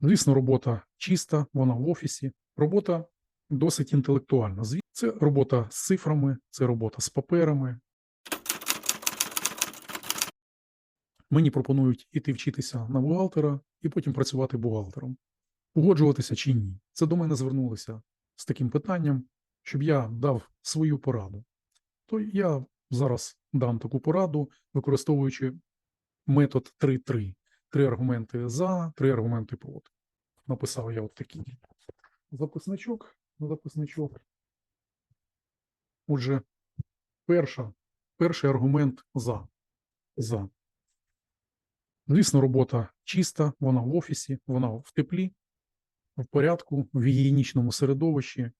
Звісно, робота чиста, вона в офісі. Робота досить інтелектуальна. Це робота з цифрами, це робота з паперами. Мені пропонують іти вчитися на бухгалтера і потім працювати бухгалтером. Погоджуватися чи ні. Це до мене звернулися з таким питанням, щоб я дав свою пораду. То я зараз дам таку пораду, використовуючи метод 3-3. Три аргументи за, три аргументи проти. Написав я от такий записничок, записничок. Отже, перша, перший аргумент за. За. Звісно, робота чиста, вона в офісі, вона в теплі, в порядку, в гігієнічному середовищі, е,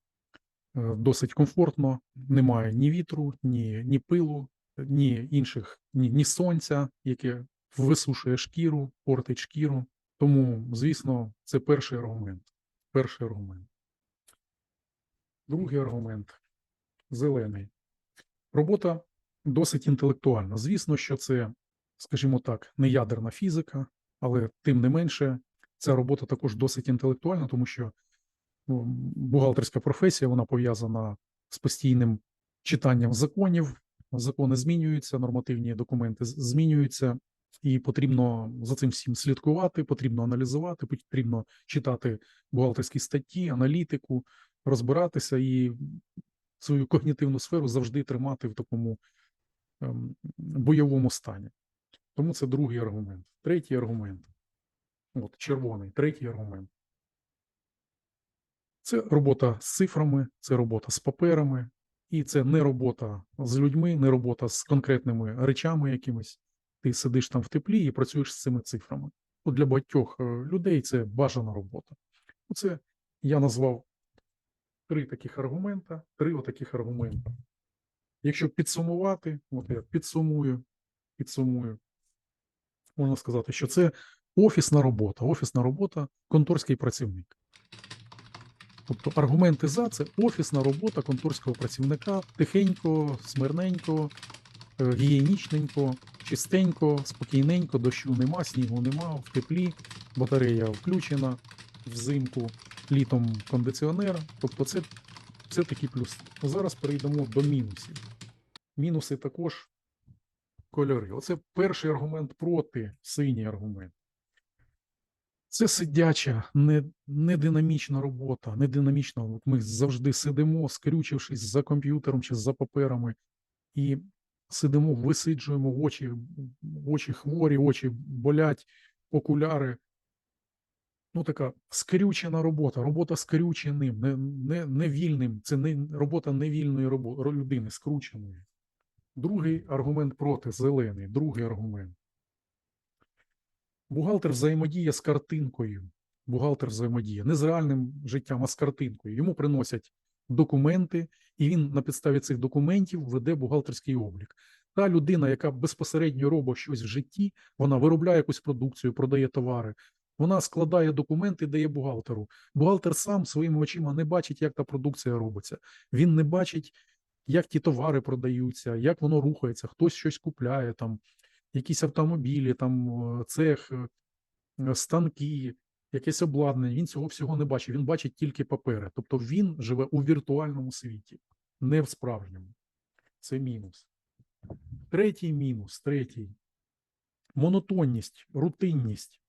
досить комфортно, немає ні вітру, ні, ні пилу, ні інших, ні, ні сонця, яке висушує шкіру, портить шкіру. Тому, звісно, це перший аргумент. Перший аргумент. Другий аргумент зелений. Робота досить інтелектуальна. Звісно, що це, скажімо так, не ядерна фізика, але тим не менше, ця робота також досить інтелектуальна, тому що ну, бухгалтерська професія вона пов'язана з постійним читанням законів. Закони змінюються, нормативні документи змінюються, і потрібно за цим всім слідкувати, потрібно аналізувати, потрібно читати бухгалтерські статті, аналітику, розбиратися і свою когнітивну сферу завжди тримати в такому ем, бойовому стані. Тому це другий аргумент. Третій аргумент. От, червоний, третій аргумент. Це робота з цифрами, це робота з паперами, і це не робота з людьми, не робота з конкретними речами якимись. Ти сидиш там в теплі і працюєш з цими цифрами. От для багатьох е, людей це бажана робота. Оце я назвав три таких аргумента, три отаких аргумента. Якщо підсумувати, от я підсумую, підсумую, можна сказати, що це офісна робота, офісна робота, конторський працівник. Тобто аргументи за це офісна робота конторського працівника тихенько, смирненько, е, гігієнічненько, чистенько, спокійненько, дощу нема, снігу нема, в теплі, батарея включена, взимку, літом кондиціонер. Тобто це, це такі плюси. Зараз перейдемо до мінусів. Мінуси також кольори. Оце перший аргумент проти, синій аргумент. Це сидяча, не, не робота, не динамічна. Ми завжди сидимо, скрючившись за комп'ютером чи за паперами, і сидимо, висиджуємо очі, очі хворі, очі болять, окуляри. Ну, така скрючена робота, робота скрюченим, не, не, не вільним. Це не робота невільної робо, людини, скрученої. Другий аргумент проти зелений, другий аргумент. Бухгалтер взаємодіє з картинкою. Бухгалтер взаємодіє не з реальним життям, а з картинкою. Йому приносять документи, і він на підставі цих документів веде бухгалтерський облік. Та людина, яка безпосередньо робить щось в житті, вона виробляє якусь продукцію, продає товари. Вона складає документи, дає бухгалтеру. Бухгалтер сам своїми очима не бачить, як та продукція робиться. Він не бачить, як ті товари продаються, як воно рухається, хтось щось купляє, там якісь автомобілі, там е, цех, е, станки, якесь обладнання. Він цього всього не бачить. Він бачить тільки папери. Тобто він живе у віртуальному світі, не в справжньому. Це мінус. Третій мінус, третій. Монотонність, рутинність.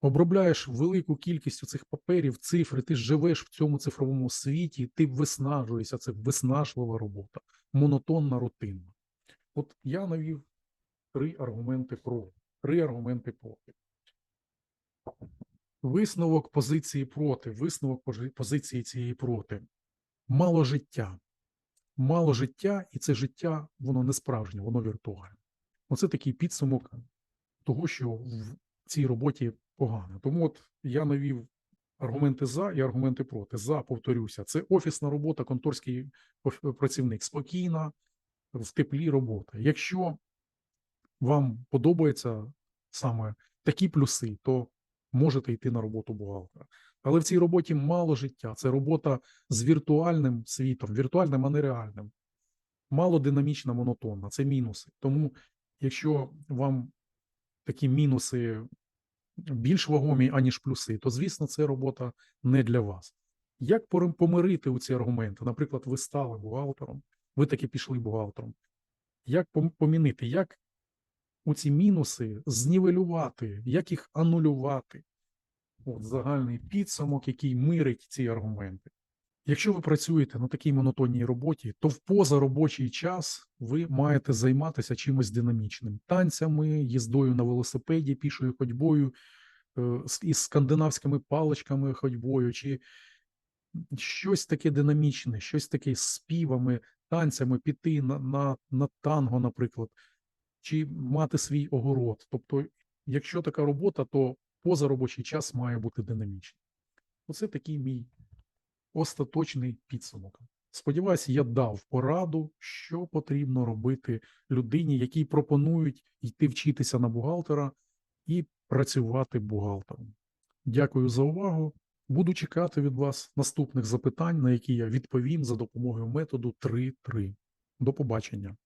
Обробляєш велику кількість цих паперів, цифри, ти живеш в цьому цифровому світі, ти виснажуєшся, це виснажлива робота, монотонна, рутинна. От я навів три аргументи проти. Три аргументи проти. Висновок позиції проти, висновок позиції цієї проти. Мало життя. Мало життя, і це життя, воно не справжнє, воно віртуальне. Оце такий підсумок того, що в цій роботі погано. Тому от я навів аргументи за і аргументи проти. За, повторюся, це офісна робота, конторський працівник, спокійна, в теплі робота. Якщо вам подобаються саме такі плюси, то можете йти на роботу бухгалтера. Але в цій роботі мало життя. Це робота з віртуальним світом, віртуальним, а не реальним. Мало динамічна, монотонна. Це мінуси. Тому, якщо вам такі мінуси більш вагомі, аніж плюси, то звісно, це робота не для вас. Як помирити у ці аргументи? Наприклад, ви стали бухгалтером, ви таки пішли бухгалтером. Як помінити, як у ці мінуси знівелювати, як їх анулювати? От загальний підсумок, який мирить ці аргументи. Якщо ви працюєте на такій монотонній роботі, то в позаробочий час ви маєте займатися чимось динамічним: танцями, їздою на велосипеді, пішою ходьбою, е, із скандинавськими паличками ходьбою, чи щось таке динамічне, щось таке з співами, танцями, піти на, на, на танго, наприклад, чи мати свій огород. Тобто, якщо така робота, то позаробочий час має бути динамічним. Оце такий мій остаточний підсумок. Сподіваюся, я дав пораду, що потрібно робити людині, якій пропонують йти вчитися на бухгалтера і працювати бухгалтером. Дякую за увагу. Буду чекати від вас наступних запитань, на які я відповім за допомогою методу 3.3. До побачення.